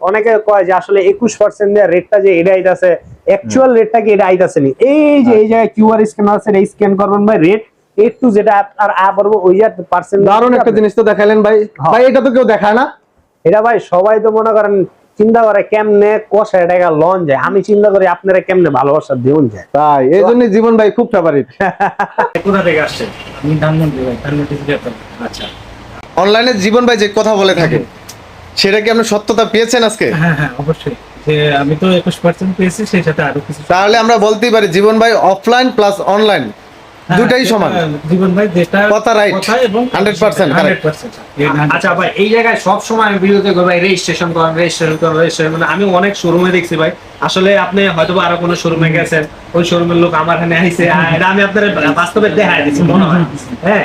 অনেকে কয় যে আসলে একুশ পার্সেন্ট দেওয়ার রেটটা যে এটা আইতাছে অ্যাকচুয়াল রেটটা কি এটা আইতাছে নি এই যে এই জায়গায় কিউআর স্ক্যানার আছে এই স্ক্যান করবেন ভাই রেট এ টু যেটা আর আ পারব ওই পার্সেন্ট দারুণ একটা জিনিস তো দেখাইলেন ভাই। হ্যাঁ। ভাই এটা তো কেউ দেখায় না। এটা ভাই সবাই তো মনে করেন চিন্তা করে কেমনে কষা টাকা লন যায়। আমি চিন্তা করি আপনারা কেমনে ভালোবাসা দিউন যায়। তাই এই জন্য জীবন ভাই খুব ফেভারিট কোথা থেকে আসছেন? আমি ধানমন্ডি ভাই ধানমন্ডি থেকে আচ্ছা। অনলাইনে জীবন ভাই যে কথা বলে থাকে সেটা কি আপনি সত্যতা পেয়েছেন আজকে? হ্যাঁ হ্যাঁ অবশ্যই। যে আমি তো একুশ পার্সেন্ট পেয়েছি সেই সাথে আরও কিছু তাহলে আমরা বলতেই পারি জীবন ভাই অফলাইন প্লাস অনলাইন দুটাই সমান। জীবন ভাই যেটা কথা। কথা এবং 100% correct। 100% আচ্ছা ভাই এই জায়গায় সব সময় আমি ভিডিওতে করি ভাই রেজিস্ট্রেশন করেন রেজিস্ট্রেশন করেন রেজিস্ট্রেশন করেন। আমি অনেক শোরুমে দেখছি ভাই। আসলে আপনি হয়তো আরও কোনো শোরুমে গেছেন ওই শোরুমের লোক আমার এখানে আইছে এটা আমি আপনার বাস্তবে দেখাই দিচ্ছি মনে হয়। হ্যাঁ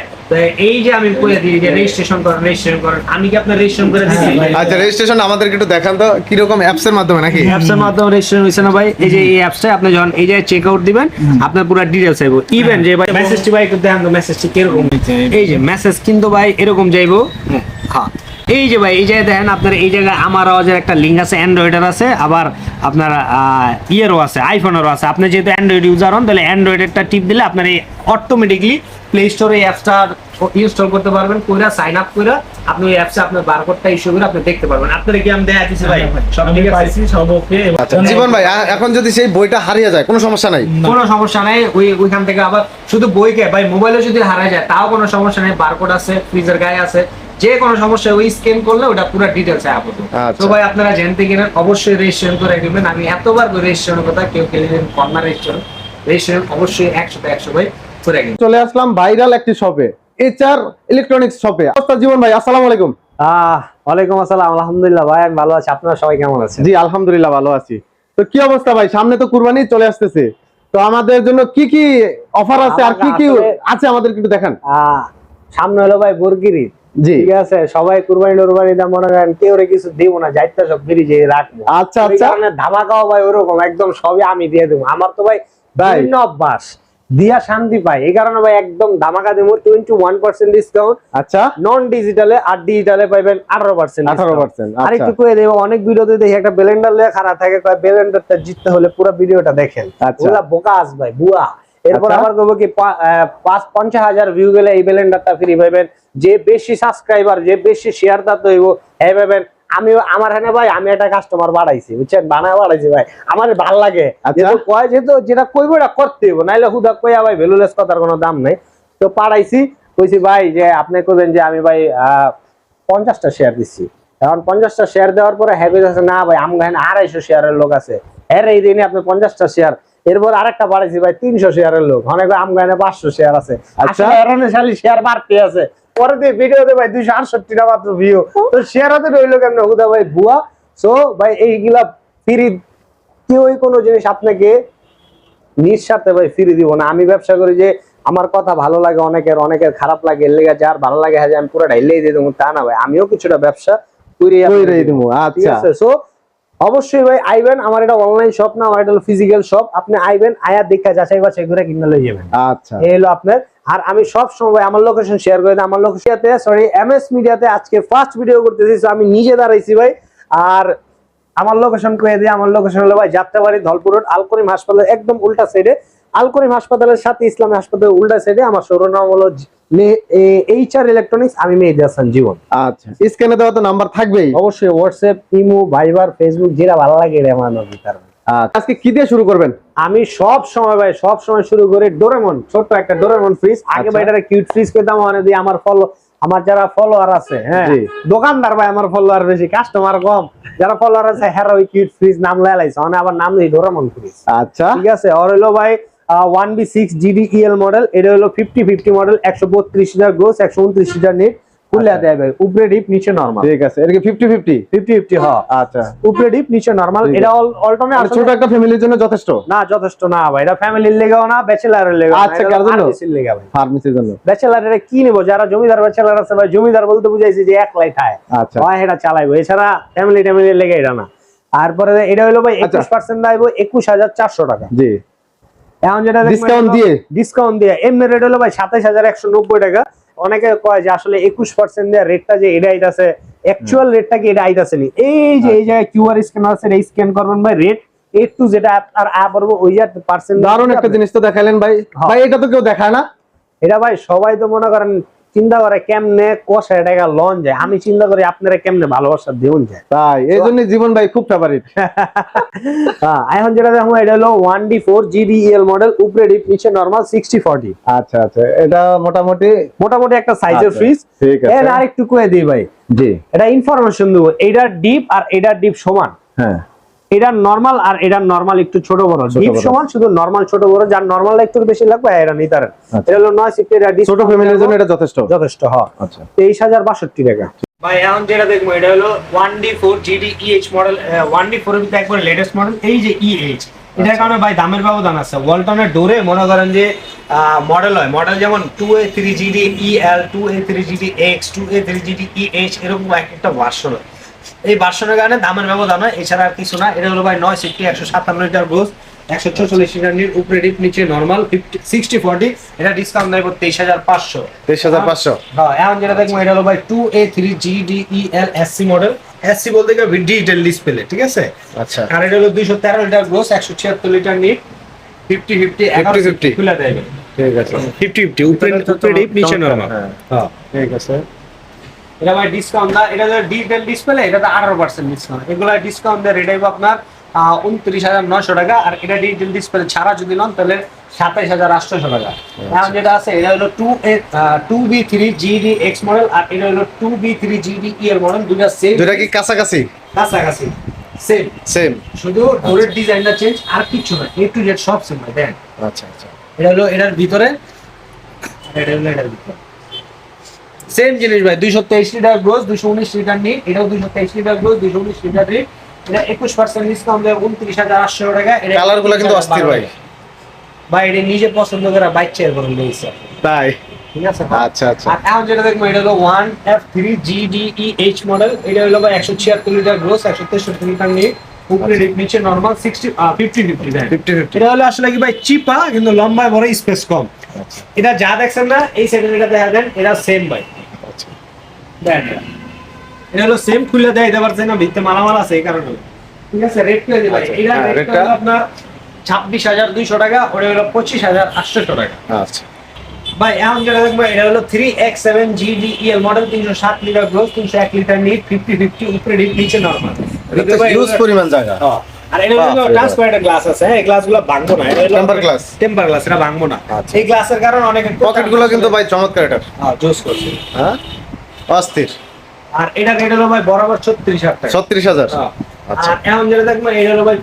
এই যে আমি কইয়া দিই যে রেজিস্ট্রেশন করেন রেজিস্ট্রেশন করেন আমি কি আপনার রেজিস্ট্রেশন করে হ্যাঁ, আচ্ছা রেজিস্ট্রেশন আমাদেরকে একটু দেখান তো কীরকম অ্যাপস এর মাধ্যমে নাকি? অ্যাপস এর মাধ্যমে রেজিস্ট্রেশন হইছে না ভাই? এই যে এই অ্যাপসটা আপনি যখন এই যে চেক আউট দিবেন আপনার পুরো ডিটেইলস আইবো ইভেন যে ভাই মেসেজটি ভাই একটু দেখান তো মেসেজটি কীরকম? এই যে মেসেজ কিন্তু ভাই এরকম যাইবো। হ্যাঁ। এই যে ভাই এই জায়গায় দেখেন আপনার এই জায়গায় আমার আওয়াজের একটা লিঙ্ক আছে অ্যান্ড্রয়েডের আছে আবার আপনার ইয়েরও আছে আইফোনেরও আছে। আপনি যেহেতু অ্যান্ড্রয়েড ইউজার হন তাহলে অ্যান্ড্রয়েডেরটা টিপ দিলে আপনার এই অটোমেটিকলি প্লে স্টোরে এই অ্যাপসটা ইনস্টল করতে পারবেন। কইরা সাইন আপ কইরা আপনি ওই অ্যাপসে আপনার বারকোডটা ইস্যু করে আপনি দেখতে পারবেন। আপনার কি আমি দেখা দিছি ভাই? সব ঠিক আছে? সব ওকে আচ্ছা জীবন ভাই এখন যদি সেই বইটা হারিয়ে যায় কোনো সমস্যা নাই? কোনো সমস্যা নাই ওই ওইখান থেকে আবার শুধু বইকে ভাই মোবাইলে যদি হারিয়ে যায় তাও কোনো সমস্যা নেই বারকোড আছে ফ্রিজের গায়ে আছে যে কোনো সমস্যা ওই স্ক্যান করলে ওটা পুরো ডিটেলস আপ হতো আচ্ছা। তো ভাই আপনারা জানতে কিনেন অবশ্যই রেজিস্ট্রেশন করে নেবেন আমি এতবার করে রেজিস্ট্রেশনের কথা কেউ কেউ কর্নার রেজিস্ট্রেশন রেজিস্ট্রেশন অবশ্যই একশোতে একশো ভাই করে নেবেন। চলে আসলাম ভাইরাল একটি শপে এইচআর ইলেকট্রনিক্স শপে অবস্থা জীবন ভাই আসসালামু আলাইকুম। আহ ওয়ালাইকুম আসসালাম আলহামদুলিল্লাহ ভাই আমি ভালো আছি। আপনারা সবাই কেমন আছেন? জি আলহামদুলিল্লাহ ভালো আছি। তো কি অবস্থা ভাই? সামনে তো কুরবানি চলে আসতেছে। তো আমাদের জন্য কি কি অফার আছে আর কি কি আছে আমাদের একটু দেখান। আহ, সামনে হলো ভাই বর্গিরি। ঠিক আছে সবাই কুরবানি টুরবানি দাম মনে করেন কেউ কিছু দিব না যাইতে সব ফিরি রাখব। আচ্ছা আচ্ছা। ধামাকাও ভাই ওরকম একদম সবই আমি দিয়ে দেবো। আমার তো ভাই ভাই। অভ্যাস দিয়া শান্তি পাই। এই কারণে ভাই একদম ধামাকা দেবো টোয়েন্টি ওয়ান পার্সেন্ট ডিসকাউন্ট আচ্ছা। নন ডিজিটালে আর ডিজিটালে পাইবেন আঠারো পার্সেন্ট 18% আর আচ্ছা। একটু কয়ে দেবো অনেক ভিডিওতে দেখি একটা ব্লেন্ডার লেখা খারাপ থাকে ব্লেন্ডারটা জিততে হলে পুরো ভিডিওটা দেখেন। আচ্ছা। ওগুলা বোকাস ভাই বুয়া। এরপর আচ্ছা। আবার কইবো কি পাঁচ পঞ্চাশ হাজার ভিউ গেলে এই ব্লেন্ডারটা ফ্রি পাইবেন যে বেশি সাবস্ক্রাইবার যে বেশি শেয়ার দাতে হইব হ্যাঁ পাইবেন আমি আমার হ্যাঁ ভাই আমি একটা কাস্টমার বাড়াইছি বুঝছেন? বানায় বাড়াইছি ভাই। আমার ভালো লাগে। আচ্ছা। কয় যেহেতু যেটা কইবো এটা করতে হইব নাইলে হুদা কইয়া ভাই ভ্যালুলেস কথার কোনো দাম নাই। তো পাড়াইছি কইছি ভাই যে আপনি কইবেন যে আমি ভাই আহ, পঞ্চাশটা শেয়ার দিচ্ছি এখন পঞ্চাশটা শেয়ার দেওয়ার পরে হ্যাঁ না ভাই এখানে আড়াইশো শেয়ারের লোক আছে। হ্যাঁ এই দিনে আপনি পঞ্চাশটা শেয়ার এরপর আরেকটা বাড়াইছি ভাই তিনশো শেয়ারের লোক। অনেক আমগা এখানে পাঁচশো শেয়ার আছে। আচ্ছা। শেয়ার বাড়তে আছে। পরে দিয়ে ভিডিওতে ভাই দুইশো আটষট্টিটা মাত্র ভিউ তো শেয়ার হাতে রইল কেমন? হুদা ভাই বুয়া সো ভাই এইগুলা ফ্রি কেউই কোনো জিনিস আপনাকে নিঃস্বার্থে ভাই ফিরে দিব না। আমি ব্যবসা করি যে আমার কথা ভালো লাগে অনেকের অনেকের খারাপ লাগে। এর লেগে যার ভালো লাগে হ্যাঁ আমি পুরো ঢাইলেই দিয়ে দেবো। তা না ভাই আমিও কিছুটা ব্যবসা করি আচ্ছা। সো অবশ্যই ভাই আইবেন। আমার এটা অনলাইন শপ না আমার এটা হলো ফিজিক্যাল শপ আপনি আইবেন আয়া দেখা যাচাই বাছাই করে কিনে লই যাবেন। আচ্ছা। এই হলো আপনার। আর আমি সব সময় আমার লোকেশন শেয়ার করে দিই আমার লোকেশনতে সরি এমএস মিডিয়াতে আজকে ফার্স্ট ভিডিও করতেছি আমি নিজে দাঁড়াইছি ভাই। আর আমার লোকেশন কয়ে দিই আমার লোকেশন হলো ভাই যাত্রাবাড়ি ধলপুর রোড আলকরিম হাসপাতালের একদম উল্টা সাইডে আলকরিম হাসপাতালের সাথে ইসলামী হাসপাতালের উল্টা সাইডে আমার শোরুম হলো ইলেকট্রনিক্স আমি মেহেদি হাসান জীবন। আচ্ছা স্ক্যানে দেওয়া তো নাম্বার থাকবেই। অবশ্যই হোয়াটসঅ্যাপ ইমো ভাইবার ফেসবুক যেটা ভালো লাগে এটা আমার নবী আচ্ছা আজকে কি দিয়ে শুরু করবেন? আমি সব সময় ভাই সব সময় শুরু করে ডোরেমন ছোট্ট একটা ডোরেমন ফ্রিজ আগে আচ্ছা। ভাই এটা কিউট ফ্রিজ কইতাম মানে দিয়ে আমার ফলো আমার যারা ফলোয়ার আছে হ্যাঁ দোকানদার ভাই আমার ফলোয়ার বেশি কাস্টমার কম। যারা ফলোয়ার আছে হ্যাঁ ওই কিউট ফ্রিজ নাম লাইছে মানে আবার নাম নেই ডোরেমন ফ্রিজ আচ্ছা। ঠিক আছে আর ভাই one B six GD EL model এটা হলো ফিফটি ফিফটি মডেল একশো বত্রিশ হাজার গ্রোস একশো উনত্রিশ নেট আচ্ছা। দেয় ভাই। উপরে ডিপ নিচে নর্মাল ঠিক আছে এটা কি ফিফটি ফিফটি? ফিফটি ফিফটি হ। আচ্ছা। উপরে ডিপ নিচে নর্মাল ঠিক এটা অল্টনে মানে ছোট একটা ফ্যামিলির জন্য যথেষ্ট? না যথেষ্ট না ভাই এটা ফ্যামিলির লেগেও না ব্যাচেলারের লেগেও আচ্ছা, কার জন্য? লেগে ভাই। ফার্মেসির জন্য। ব্যাচেলারের কি নেব? যারা জমিদার ব্যাচেলার আছে ভাই জমিদার বলতে বুঝাইছি যে একলাই খায়। আচ্ছা। এটা চালাইবো এছাড়া ফ্যামিলি ট্যামিলির লেগে এটা না। তারপরে এটা হলো ভাই আচ্ছা। একুশ পার্সেন্ট দাইবো একুশ হাজার চারশো টাকা। জি। এখন যেটা ডিসকাউন্ট দিয়ে? ডিসকাউন্ট দিয়ে। এমনি রেট হলো ভাই সাতাইশ হাজার একশো নব্বই টাকা। অনেকে কয় যে আসলে একুশ পার্সেন্ট দেওয়া রেটটা যে এটা আইতাছে। অ্যাকচুয়াল রেটটা কি এটা আইতাছে নি? এই যে এই জায়গায় কিউআর স্ক্যান আছে এটা স্ক্যান করবেন ভাই রেট এ টু যেটা আর আ পারব ওই যে পার্সেন্ট দারুণ একটা জিনিস তো দেখালেন ভাই। হ্যাঁ। ভাই এটা তো কেউ দেখায় না। এটা ভাই সবাই তো মনে করেন চিন্তা করে কেমনে কষা টাকা লন যায়। আমি চিন্তা করি আপনারা কেমনে ভালোবাসা দেউন যায়। তাই এই জন্য জীবন ভাই খুব ফেভারিট হ্যাঁ এখন যেটা দেখো এটা হলো one D four GDL model উপরে ডিপ নিচে নর্মাল সিক্সটি ফর্টি আচ্ছা আচ্ছা এটা মোটামুটি? মোটামুটি একটা সাইজের আচ্ছা, ফ্রিজ ঠিক আছে। এর আরেকটু কয়ে দিই ভাই। জি। এটা ইনফরমেশন দেবো এটার ডিপ আর এটার ডিপ সমান। হ্যাঁ। এটার নরমাল আর এটার নরমাল একটু ছোট বড়। ডিপ সমান শুধু নরমাল ছোট বড় যার নরমাল একটু বেশি লাগবে এটা নিতে পারেন আচ্ছা। এটা হলো নয় সিফটি এটা ছোট ফ্যামিলির জন্য এটা যথেষ্ট। যথেষ্ট হয় আচ্ছা। তেইশ হাজার বাষট্টি টাকা। ভাই এখন যেটা দেখব এটা হলো one D four GD model one D four ভিতরে একবার লেটেস্ট মডেল এই যে ইএইচ এটার কারণে ভাই দামের ব্যবধান আছে। ওয়ালটনের ডোরে মনে করেন যে মডেল হয়। মডেল যেমন two A three GD EL two A three GD X two A three GD এরকম এক একটা ভার্সন এই ভার্সনের কারণে দামের ব্যবধান হয় এছাড়া আর কিছু না। এটা হলো ভাই নয় সিফটি একশো সাতান্ন লিটার গ্রোস একশো ছচল্লিশ লিটার উপরে ডিপ নিচে নর্মাল ফিফটি সিক্সটি ফর্টি এটা ডিসকাউন্ট দেয় তেইশ হাজার পাঁচশো। তেইশ হাজার পাঁচশো। হ্যাঁ এখন যেটা দেখব এটা হলো ভাই two A three G D E L S C model S C বলতে গেলে ডিজিটাল ডিসপ্লে ঠিক আছে? আচ্ছা। আর এটা হলো দুইশো তেরো লিটার গ্রোস একশো ছিয়াত্তর লিটার নিট ফিফটি ফিফটি 50-50 খুলে দেবে ঠিক আছে। ফিফটি ফিফটি উপরে উপরে ডিপ নিচে নরমাল। হ্যাঁ। হ্যাঁ। ঠিক আছে। এটা ভাই ডিসকাউন্ট না এটা হলো ডিজিটাল ডিসপ্লে এটা তো আঠারো পার্সেন্ট ডিসকাউন্ট এগুলো ডিসকাউন্ট দেয় এটাই আপনার উনত্রিশ হাজার নশো টাকা। আর এটা ডিজিটাল ডিসপ্লে ছাড়া যদি নন তাহলে সাতাইশ হাজার আটশোশো টাকা। এখন যেটা আছে এটা হলো two two B three GD X model আর এটা হলো two B three GD E এর মডেল দুটা সেম দুটা কি কাছাকাছি? কাছাকাছি। সেম সেম শুধু ডোরের ডিজাইনটা চেঞ্জ আর কিছু না। এ টু জেড সব সেম ভাই দেন। আচ্ছা আচ্ছা। এটা হলো এটার ভিতরে এটা হলো এটার ভিতরে। সেম জিনিস ভাই দুইশো তেইশ লিটার গ্রোস দুশো উনিশ লিটার নিট এটাও দুইশো তেইশ লিটার গ্রোস দুশো উনিশ লিটার নিট এটা একুশ পার্সেন্ট ডিসকাউন্ট দেয় উনত্রিশ হাজার আটশো টাকা এটা কালারগুলো কিন্তু অস্থির ভাই। ভাই এটা নিজে পছন্দ করে বাইক চেয়ার করে নিয়েছে তাই? ঠিক আছে আচ্ছা আচ্ছা। আর এখন যেটা দেখব এটা হলো one F three GDE H model এটা হলো একশো ছিয়াত্তর লিটার গ্রোস একশো তেষট্টি লিটার নিট উপরে নিচে নর্মাল সিক্সটি ফিফটি ফিফটি এটা হলো আসলে কি ভাই চিপা কিন্তু লম্বায় বড় স্পেস কম। এটা যা দেখছেন না এই এটা দেখা দেন এটা সেম ভাই। আচ্ছা। দেন। এটা। এটা হলো সেম খুলে দেয় দিতে পারছেন না ভিতরে মালামাল আছে এই কারণে। ঠিক আছে রেট করে দিই ভাই। আচ্ছা, এটা হ্যাঁ, রেটটা রেটটা? হলো আপনার ছাব্বিশ হাজার দুইশো টাকা ওটা হলো পঁচিশ হাজার আটশোশো টাকা। আচ্ছা। ভাই এখন যেটা দেখব এটা হলো three X seven GDL model তিনশো সাত লিটার গ্রোস তিনশো এক লিটার নিট ফিফটি ফিফটি উপরে ডিপ নিচে নর্মাল এটা তো পরিমাণ জায়গা। আর এটা হলো ট্রান্সপারেন্ট গ্লাস আছে হ্যাঁ এই গ্লাসগুলো ভাঙবো না এটা হলো Temper টেম্পার গ্লাস এটা ভাঙবো না। আচ্ছা। এই গ্লাসের কারণে অনেকে পকেট কিন্তু ভাই চমৎকার হ্যাঁ জোস করছে। হ্যাঁ? অস্থির। আর এটা রেট হলো ভাই বরাবর ছত্রিশ হাজার টাকা। ছত্রিশ হাজার? হ্যাঁ। আচ্ছা। আর এখন যেটা এটা হলো ভাই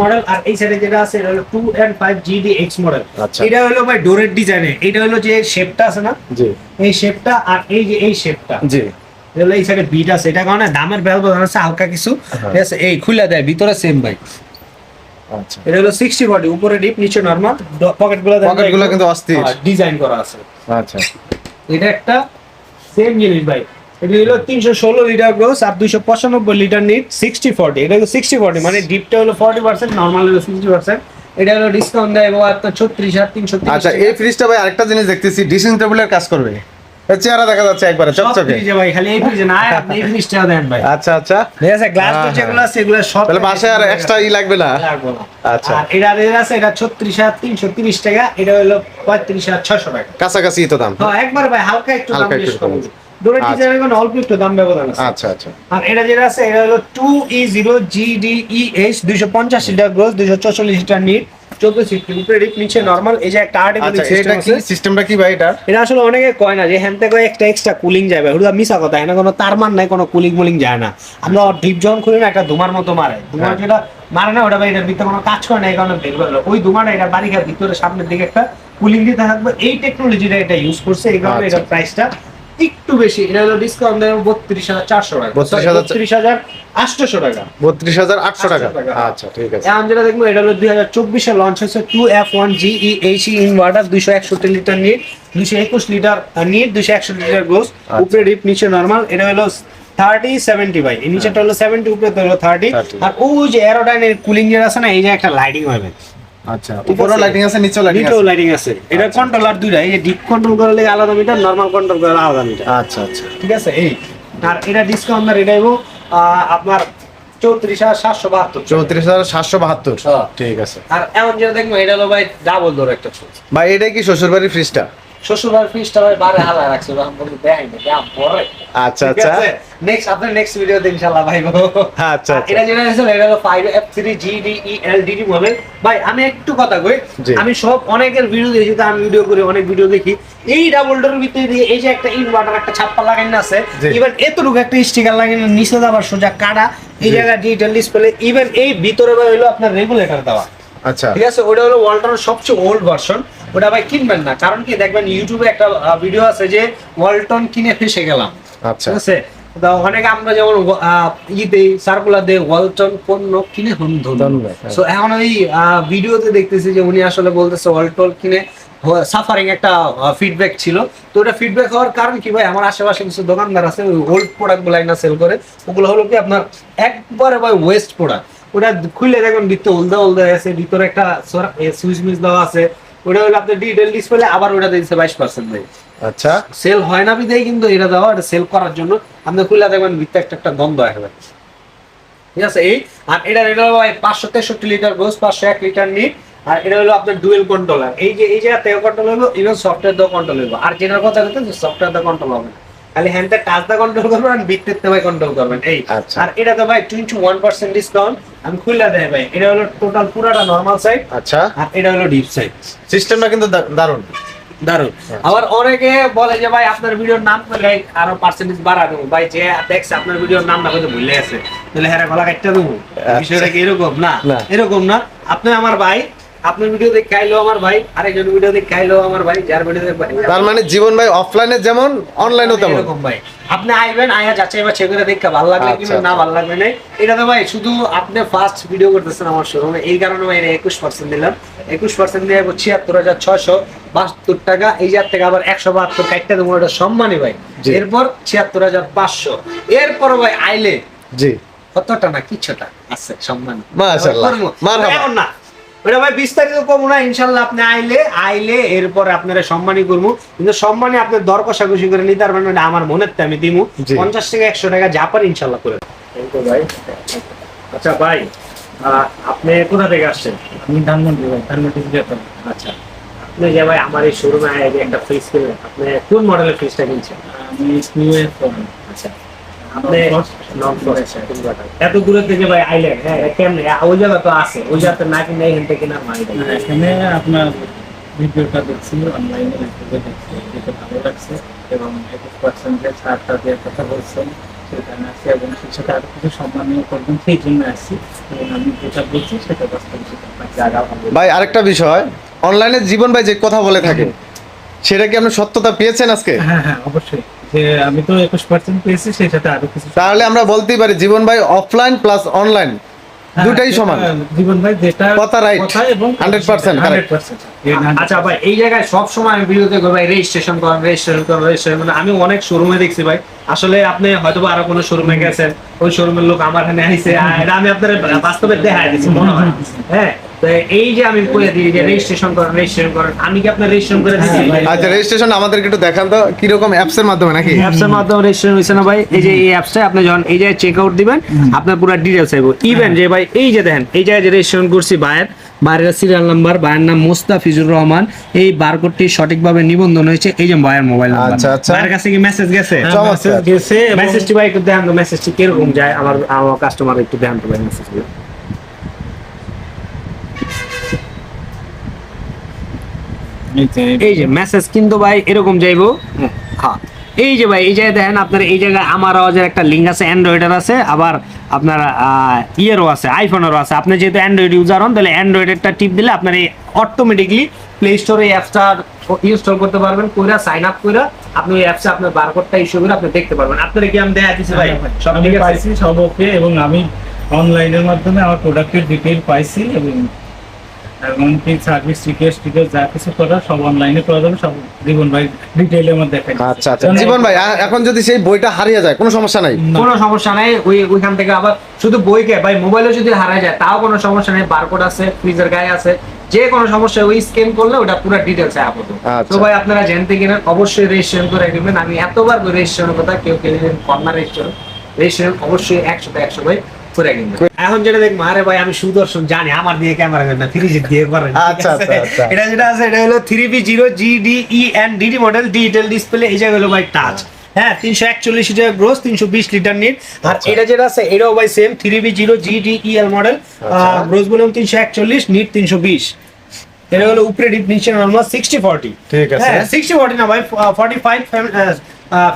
মডেল আর এই সাইডে যেটা আছে এটা হলো two and five GD X model. এটা হলো ভাই ডোরের ডিজাইনে এটা হলো যে শেপটা আছে না? জি। এই শেপটা আর এই যে এই শেপটা জি। এটা হলো এই সাইডে বিট আছে। এটা কারণে দামের ব্যবধান আছে হালকা কিছু। হ্যাঁ। ঠিক আছে? এই খুলে দেয় ভিতরে সেম ভাই আচ্ছা। এটা হলো সিক্সটি বডি উপরে ডিপ নিচে নর্মাল পকেটগুলো পকেটগুলো কিন্তু অস্থির। ডিজাইন করা আছে। আচ্ছা। এটা একটা সেম জিনিস ভাই। এটা হলো তিনশো ষোলো লিটার গ্রোস আর দুইশো পঁচানব্বই লিটার নিট সিক্সটি ফর্টি এটা হলো সিক্সটি ফর্টি মানে ডিপটা হলো ফর্টি পার্সেন্ট নর্মাল হলো সিক্সটি পার্সেন্ট এটা হলো ডিসকাউন্ট দেয় এবং আপনার ছত্রিশ হাজার তিনশো আচ্ছা এই ফ্রিজটা ভাই আরেকটা জিনিস দেখতেছি ড্রেসিং টেবিলের কাজ করবে। চেহারা দেখা যাচ্ছে একবারে চকচকে। ভাই খালি এই ফ্রিজে না আপনি এই ফ্রিজটা দেন ভাই। আচ্ছা আচ্ছা। ঠিক আছে গ্লাস হ্যাঁ, যেগুলো আছে এগুলো সব তাহলে বাসায় আর এক্সট্রা ই লাগবে না? লাগবে না। আচ্ছা। আর এটা আছে এটা টাকা এটা হলো পঁয়ত্রিশ হাজার ছশো টাকা। কাছাকাছি তো দাম। হ্যাঁ একবার ভাই হালকা একটু দাম হালকা কম। আচ্ছা। অল্প একটু দাম ব্যবধান আছে। আচ্ছা আচ্ছা। আর এটা যেটা আছে এটা হলো লিটার দুইশো চৌচল্লিশ লিটার নিট। চোদ্দ সিফটি উপরে ডিপ নিচে নর্মাল এই যে একটা আচ্ছা এটা কি সিস্টেমটা কি ভাই এটা? এটা আসলে অনেকে কয় না যে হ্যান থেকে একটা এক্সট্রা কুলিং যাবে। হুদা মিশা কথা এখানে কোনো তার মান নাই কোনো কুলিং মুলিং যায় না। আমরা ডিপ যখন খুলি না একটা ধুমার মতো মারে। ধুমার হ্যাঁ। যেটা মারে না ওটা ভাই এটার ভিতরে কোনো কাজ করে না এই কারণে বের করল ওই ধুমাটা এটা বাড়ি ভিতরে সামনের দিকে একটা কুলিং দিতে থাকবে। এই টেকনোলজিটা এটা ইউজ করছে এই কারণে আচ্ছা। এটার প্রাইসটা একটু বেশি এটা হলো ডিসকাউন্ট দেয় বত্রিশ হাজার চারশো টাকা। 32,000 বত্রিশ হাজার আটশোশো টাকা। বত্রিশ হাজার আটশো টাকা। আচ্ছা ঠিক আছে। এখন যেটা দেখব এটা হলো দুই হাজার চব্বিশে লঞ্চ হয়েছে two F one G E H inverter দুইশো একষট্টি লিটার নিট দুইশো একুশ লিটার নিট দুইশো একষট্টি লিটার গোস আচ্ছা। উপরে ডিপ নিচে নর্মাল এটা হলো থার্টি সেভেন্টি বাই নিচেটা হলো সেভেন্টি উপরে তো হলো থার্টি আর ওই যে অ্যারোডাইনের কুলিং যেটা আছে না এই যে একটা লাইটিং হবে। আচ্ছা উপরেও লাইটিং আছে। নিচেও লাইটিং নিচেও লাইটিং আছে। এটা কন্ট্রোলার দুইটা এই যে ডিপ কন্ট্রোল করার লাগে আলাদা মিটার নরমাল কন্ট্রোল করার আলাদা মিটার আচ্ছা আচ্ছা। ঠিক আছে? এই আর এটা ডিসকাউন্ট না এটা আহ, আপনার চৌত্রিশ হাজার সাতশো বাহাত্তর চৌত্রিশ হাজার সাতশো বাহাত্তর। হ্যাঁ। ঠিক আছে। আর এমন যেটা দেখব এটা হলো ভাই ডাবল ডোর একটা ভাই এটাই কি শ্বশুর বাড়ির ফ্রিজটা শ্বশুর বাড়ির ফ্রিজটা ভাই বারে হালা রাখছে আমি বলতে দেখাই না দাম পরে। আচ্ছা আচ্ছা। নেক্সট আপনার নেক্সট ভিডিওতে ইনশাআল্লাহ ভাই আচ্ছা আচ্ছা। এটা যেটা আছে এটা হলো 5F3 GDELDD মডেল ভাই আমি একটু কথা কই আমি সব অনেকের ভিডিও দেখি তো আমি ভিডিও করি অনেক ভিডিও দেখি। এই ডাবল ডোর ভিতরে দিয়ে এই যে একটা ইনভার্টার একটা ছাপ্পা লাগানো আছে জি। ইভেন এতটুকু একটা স্টিকার লাগানো নিচে আবার সোজা কাটা এই জি। জায়গায় ডিজিটাল ডিসপ্লে ইভেন এই ভিতরে ভাই হলো আপনার রেগুলেটর দেওয়া। আচ্ছা। ঠিক আছে ওটা হলো ওয়ালটনের সবচেয়ে ওল্ড ভার্সন ওটা ভাই কিনবেন না কারণ কি দেখবেন ইউটিউবে একটা ভিডিও আছে যে ওয়ালটন কিনে ফেসে গেলাম। আচ্ছা। ঠিক আছে? তো অনেকে আমরা যেমন ই দেই সার্কুলার দেই ওয়ালটন পণ্য কিনে হন হ্যাঁ। সো এখন ওই ভিডিওতে দেখতেছি যে উনি আসলে বলতেছে ওয়ালটন কিনে সাফারিং একটা ফিডব্যাক ছিল। তো ওটা ফিডব্যাক হওয়ার কারণ কি ভাই? আমার আশেপাশে কিছু দোকানদার আছে ওল্ড প্রোডাক্টগুলো না সেল করে। ওগুলো হলো কি আপনার একবারে ভাই ওয়েস্ট প্রোডাক্ট ওটা খুলে দেখবেন ভিতরে উলদা উলদা আছে ভিতরে একটা সুইচ মিস দেওয়া আছে। ওটা হলো আপনার ডিটেল ডিসপ্লে আবার ওটা দিচ্ছে বাইশ পার্সেন্ট ভাই। আচ্ছা। সেল হয় না বিদায় কিন্তু এটা দেওয়া এটা সেল করার জন্য। আপনি খুলে দেখবেন ভিতরে একটা একটা গন্ধ আসবে ঠিক আছে? এই আর এটা এটা হলো পাঁচশো তেষট্টি লিটার গোস পাঁচশো এক লিটার নিট। আর এটা হলো আপনার ডুয়েল কন্ট্রোলার এই যে এই জায়গা থেকে কন্ট্রোল হইব ইভেন সফটওয়্যার দিয়ে কন্ট্রোল হইব আর যেটার কথা বলতে সফটওয়্যার দিয়ে কন্ট্রোল হবে না। খালি হ্যান্ডটা টাচ দিয়ে কন্ট্রোল করবেন আর ভাই কন্ট্রোল করবেন। এই আচ্ছা। আর এটা তো ভাই টোয়েন্টি ওয়ান পার্সেন্ট ডিসকাউন্ট আমি দেয় ভাই। এটা হলো টোটাল পুরাটা নর্মাল সাইড আচ্ছা। আর এটা হলো ডিপ সাইড সিস্টেমটা কিন্তু দা- দারুণ। দারুণ আবার অনেকে বলে যে ভাই আপনার ভিডিওর নাম করলে আরও পার্সেন্টেজ বাড়া দেবো। ভাই যে দেখছে আপনার ভিডিওর নাম না হয়তো ভুলে গেছে। তাহলে হ্যাঁ গলা কাটতে দেবো। বিষয়টা কি এরকম? না। এরকম না। আপনি আমার ভাই আপনার ভিডিও দেখে খাইলো আমার ভাই আরেকজন ভিডিও দেখে খাইলো আমার ভাই যার ভিডিও দেখে তার মানে জীবন ভাই অফলাইনে যেমন অনলাইনেও তেমন। এরকম ভাই। আপনি আইবেন আয়া যাচাই বা চেক করে দেখে ভালো লাগলে আচ্ছা, কিংবা না ভালো লাগবে না এটা তো ভাই শুধু আপনি ফার্স্ট ভিডিও করতেছেন আমার শোরুমে এই কারণে ভাই একুশ পার্সেন্ট দিলাম। একুশ পার্সেন্ট দিয়ে ছিয়াত্তর হাজার ছয়শো। বাহাত্তর টাকা এই যার থেকে আবার একশো বাহাত্তর কাটটা দেবো ওটা সম্মানই ভাই। এরপর ছিয়াত্তর হাজার পাঁচশো। এরপর ভাই আইলে জি। কতটা না কিছুটা আছে সম্মান মাশাআল্লাহ। মারহাবা। না। ওটা ভাই বিস্তারিত কমু না ইনশাল্লাহ আপনি আইলে আইলে এরপর আপনারা সম্মানই করব। কিন্তু সম্মানে আপনি দর কষাকষি করে নিতে পারবেন না, আমার মনের তে আমি দিমু। পঞ্চাশ থেকে একশো টাকা যা পারি ইনশাল্লাহ করে ভাই। আচ্ছা ভাই আহ, আপনি কোথা থেকে আসছেন? আমি ধানমন্ডি ভাই ধানমন্ডি আচ্ছা। আপনি যে ভাই আমার এই শোরুমে একটা ফ্রিজ কিনলেন আপনি কোন মডেলের ফ্রিজটা কিনছেন? আমি আচ্ছা। আপনি ফরেস্ট এত দূরে থেকে ভাই আইলেন হ্যাঁ কেমনে? ওই জায়গা তো আছে ওই জায়গাতে না কিনে এখান থেকে না মাই এখানে আপনার ভিডিওটা দেখছি অনলাইনে ইউটিউবে দেখছি দেখে ভালো লাগছে এবং একুশ পার্সেন্টের ছাড়টা দেওয়ার কথা বলছেন সেখানে এবং আরও কিছু সম্মানীয় করবেন সেই জন্য আসছি এবং আমি যেটা বলছি সেটা বাস্তব ভাই আরেকটা বিষয় অনলাইনে জীবন ভাই যে কথা বলে থাকে সেটা কি আপনি সত্যতা পেয়েছেন আজকে? হ্যাঁ হ্যাঁ অবশ্যই। যে আমি তো একুশ পার্সেন্ট পেয়েছি সেই সাথে আরও কিছু তাহলে আমরা বলতেই পারি জীবন ভাই অফলাইন প্লাস অনলাইন দুটাই সমান। জীবন ভাই যেটা কথা। কথা এবং 100% correct। 100% আচ্ছা ভাই এই জায়গায় সব সময় আমি ভিডিওতে ভাই রেজিস্ট্রেশন করেন রেজিস্ট্রেশন করেন রেজিস্ট্রেশন মানে আমি অনেক শোরুমে দেখছি ভাই। আসলে আপনি হয়তো আরও কোনো শোরুমে গেছেন ওই শোরুমের লোক আমার এখানে আইছে আর আমি আপনার বাস্তবে দেখাই দিচ্ছি মনে হয়। হ্যাঁ এই যে আমি দিই যে রেজিস্ট্রেশন করেন রেজিস্ট্রেশন করেন আমি কি আপনার রেজিস্ট্রেশন করে দিচ্ছি আচ্ছা রেজিস্ট্রেশন আমাদেরকে একটু দেখান তো কীরকম অ্যাপস এর মাধ্যমে নাকি? অ্যাপসের মাধ্যমে রেজিস্ট্রেশন হয়েছে না ভাই? এই যে এই অ্যাপসটা আপনি যখন এই জায়গায় চেক আউট দিবেন আপনার পুরো ডিটেলস আইব ইভেন যে ভাই এই যে দেখেন এই জায়গায় যে রেজিস্ট্রেশন করছি ভাইয়ের বাইরের সিরিয়াল নাম্বার ভাইয়ের নাম মুস্তাফিজুর রহমান এই বারকোডটি সঠিকভাবে নিবন্ধন হয়েছে এই যে ভাইয়ের মোবাইল নাম্বার আচ্ছা, আচ্ছা। ভাইয়ের কাছে কি মেসেজ গেছে? হ্যাঁ, message গেছে মেসেজটি ভাই একটু দেখান তো মেসেজটি কীরকম যায় আমার আমার কাস্টমার একটু দেখান তো ভাই মেসেজগুলো এই যে- মেসেজ কিন্তু ভাই এরকম যাইবো। হ্যাঁ। এই যে ভাই এই জায়গায় দেখেন আপনার এই জায়গায় আমার আওয়াজের একটা লিঙ্ক আছে অ্যান্ড্রয়েডের আছে আবার আপনার ইয়েরও আছে আইফোনেরও আছে। আপনি যেহেতু অ্যান্ড্রয়েড ইউজার হন তাহলে অ্যান্ড্রয়েডেরটা টিপ দিলে আপনার এই অটোমেটিকলি প্লে স্টোরে এই অ্যাপসটা ইনস্টল করতে পারবেন কইরা সাইন আপ কইরা আপনি ওই অ্যাপসে আপনার বারকোডটা ইস্যু করে আপনি দেখতে পারবেন। আপনারা কি আমি দেখা দিচ্ছি ভাই? সব আমি ঠিক আছে সব ওকে এবং আমি অনলাইনের মাধ্যমে আমার প্রোডাক্টের ডিটেল পাইছি এবং এমনকি সার্ভিস রিকোয়েস্ট টিকেট যা কিছু করা সব অনলাইনে করা যাবে সব জীবন ভাই ডিটেইলে আমার দেখাই আচ্ছা আচ্ছা। জীবন ভাই এখন যদি সেই বইটা হারিয়ে যায় কোনো সমস্যা নাই? কোনো সমস্যা নাই ওই ওইখান থেকে আবার শুধু বইকে ভাই মোবাইলে যদি হারায় যায় তাও কোনো সমস্যা নেই বারকোড আছে ফ্রিজের গায়ে আছে যে কোনো সমস্যা ওই স্ক্যান করলে ওটা পুরো ডিটেলস আপাতত আচ্ছা। তো ভাই আপনারা জানতে কিনেন অবশ্যই রেজিস্ট্রেশন করে নেবেন আমি এতবার রেজিস্ট্রেশনের কথা কেউ কেউ কর্নার রেজিস্ট্রেশন রেজিস্ট্রেশন অবশ্যই একশোতে একশো। ভাই করে এখন যেটা দেখব আরে ভাই আমি সুদর্শন জানি আমার দিয়ে ক্যামেরা করেন না থ্রি জি দিয়ে করেন। আচ্ছা, আচ্ছা, আচ্ছা। এটা যেটা আছে এটা হলো three B zero G D E N DD model digital display এই জায়গা হলো ভাই টাচ হ্যাঁ তিনশো একচল্লিশ লিটার গ্রোস তিনশো বিশ লিটার নিট আর। এটা যেটা আছে এটাও ভাই same three B zero G D E L model. Gross বললাম তিনশো একচল্লিশ নিট তিনশো বিশ। এটা হলো উপরে ডিপ নিচে নর্মাল সিক্সটি ফর্টি ঠিক আছে। হ্যাঁ সিক্সটি ফর্টি না ভাই ফর্টি ফাইভ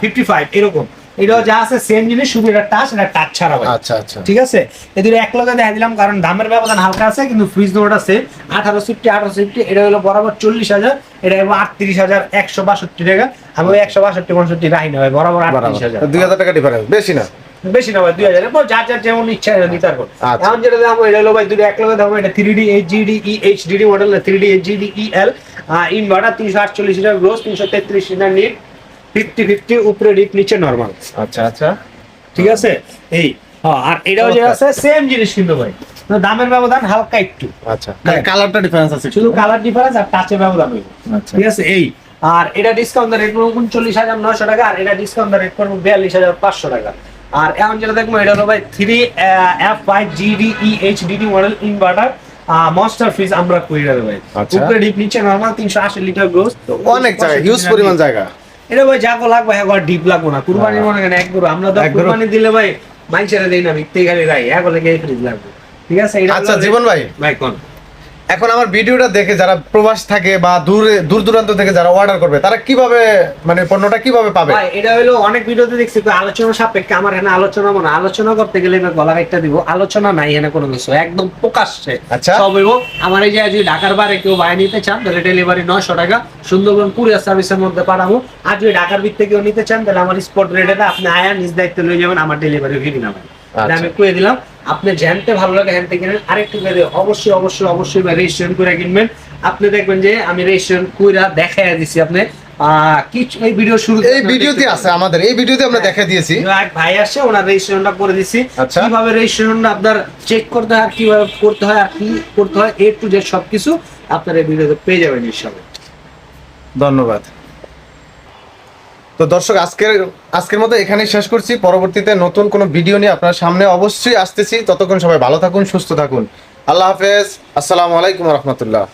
ফিফটি ফাইভ এরকম। এটাও যা আছে সেম জিনিস শুধু এটা টাচ এটা টাচ ছাড়া আচ্ছা আচ্ছা। ঠিক আছে? এদের এক লগে দেখা দিলাম কারণ দামের ব্যবধান হালকা আছে কিন্তু ফ্রিজ নোট আছে আঠারো ফিফটি আঠারো ফিফটি এটা হলো বরাবর চল্লিশ হাজার এটা হলো আটত্রিশ হাজার একশো বাষট্টি টাকা। আমি একশো বাষট্টি পঁয়ষট্টি রাখি না ভাই? বরাবর আটত্রিশ হাজার। দুই হাজার টাকা ডিফারেন্স বেশি না। বেশি না ভাই দুই হাজার। এরপর যার যার যেমন ইচ্ছা নিতে পারব। আচ্ছা। এখন যেটা দাম এটা হলো ভাই দুটো এক লগে দাম এটা three D H GD E H DD model three D H GD E L inverter তিনশো আটচল্লিশ লিটার গ্রোস তিনশো তেত্রিশ লিটার নিট। ফিফটি ফিফটি উপরে ডিপ নিচে নর্মাল আচ্ছা আচ্ছা। ঠিক আছে? এই হ্যাঁ, আর এটাও যে আছে সেম জিনিস কিন্তু ভাই। দামের ব্যবধান হালকা একটু। আচ্ছা। কালারটা ডিফারেন্স আছে শুধু কালার ডিফারেন্স আর টাচের ব্যবধান হইব আচ্ছা। ঠিক আছে? এই আর এটা ডিসকাউন্ট রেট উনচল্লিশ হাজার নয়শো টাকা আর এটা ডিসকাউন্ট রেট করব বিয়াল্লিশ হাজার পাঁচশো টাকা। আর এখন যেটা দেখব এটা হলো ভাই three F five GD E H DD model inverter monster fridge আমরা ভাই। আচ্ছা। উপরে ডিপ নিচে নর্মাল তিনশো আশি লিটার গ্রোস অনেক জায়গা হিউজ পরিমাণ জায়গা। এটা ভাই যাকো লাগবে হ্যাঁ ডিপ লাগবো না। কুরবানি হ্যাঁ। মনে করেন এক গরু আমরা তো কুরবানি দিলে ভাই মাইনছেরা দেই না ভিত্তি খালি রাই এক হলে ফ্রিজ লাগবে। ঠিক আছে? আচ্ছা জীবন ভাই। ভাই কোন? এখন আমার ভিডিওটা দেখে যারা প্রবাস থাকে বা দূরে দূর দূরান্ত থেকে যারা অর্ডার করবে তারা কীভাবে মানে পণ্যটা কীভাবে পাবে? ভাই এটা হলো অনেক ভিডিওতে দেখছি তো আলোচনা সাপেক্ষে আমার এখানে আলোচনা মনে আলোচনা করতে গেলে এবার গলা একটা দিব। আলোচনা নাই এখানে কোনো কিছু একদম প্রকাশ্যে। আচ্ছা। সব হইব। আমার এই যে যদি ঢাকার বাইরে কেউ বাইরে নিতে চান তাহলে ডেলিভারি নয়শো টাকা। সুন্দরবন কুরিয়ার সার্ভিসের মধ্যে পাঠাবো। আর যদি ঢাকার ভিতরে কেউ নিতে চান তাহলে আমার স্পট রেটে আপনি আয়া নিজ দায়িত্ব লয়ে যাবেন আমার ডেলিভারি ফ্রি না। আমি কয়ে দিলাম আপনি জানতে ভালো লাগে হ্যানতে কিনেন আরেকটু করে অবশ্যই অবশ্যই অবশ্যই রেজিস্ট্রেশন করে কিনবেন। আপনি দেখবেন যে আমি রেজিস্ট্রেশন কইরা দেখাই দিছি আপনি। আহ, কিছু এই ভিডিও শুরু এই ভিডিওতে আছে আমাদের এই ভিডিওতে আমরা দেখা দিয়েছি। এক ভাই আসছে ওনার রেজিস্ট্রেশনটা করে দিছি। আচ্ছা। কীভাবে রেজিস্ট্রেশনটা আপনার চেক করতে হয় আর কীভাবে করতে হয় আর কি করতে হয় এ টু জেড সবকিছু আপনার এই ভিডিওতে পেয়ে যাবেন ইনশাআল্লাহ। ধন্যবাদ। তো দর্শক, আজকের আজকের মতো এখানেই শেষ করছি। পরবর্তীতে নতুন কোনো ভিডিও নিয়ে আপনার সামনে অবশ্যই আসতেছি। ততক্ষণ সবাই ভালো থাকুন, সুস্থ থাকুন। আল্লাহ হাফেজ। আসসালামু আলাইকুম রহমতুল্লাহ।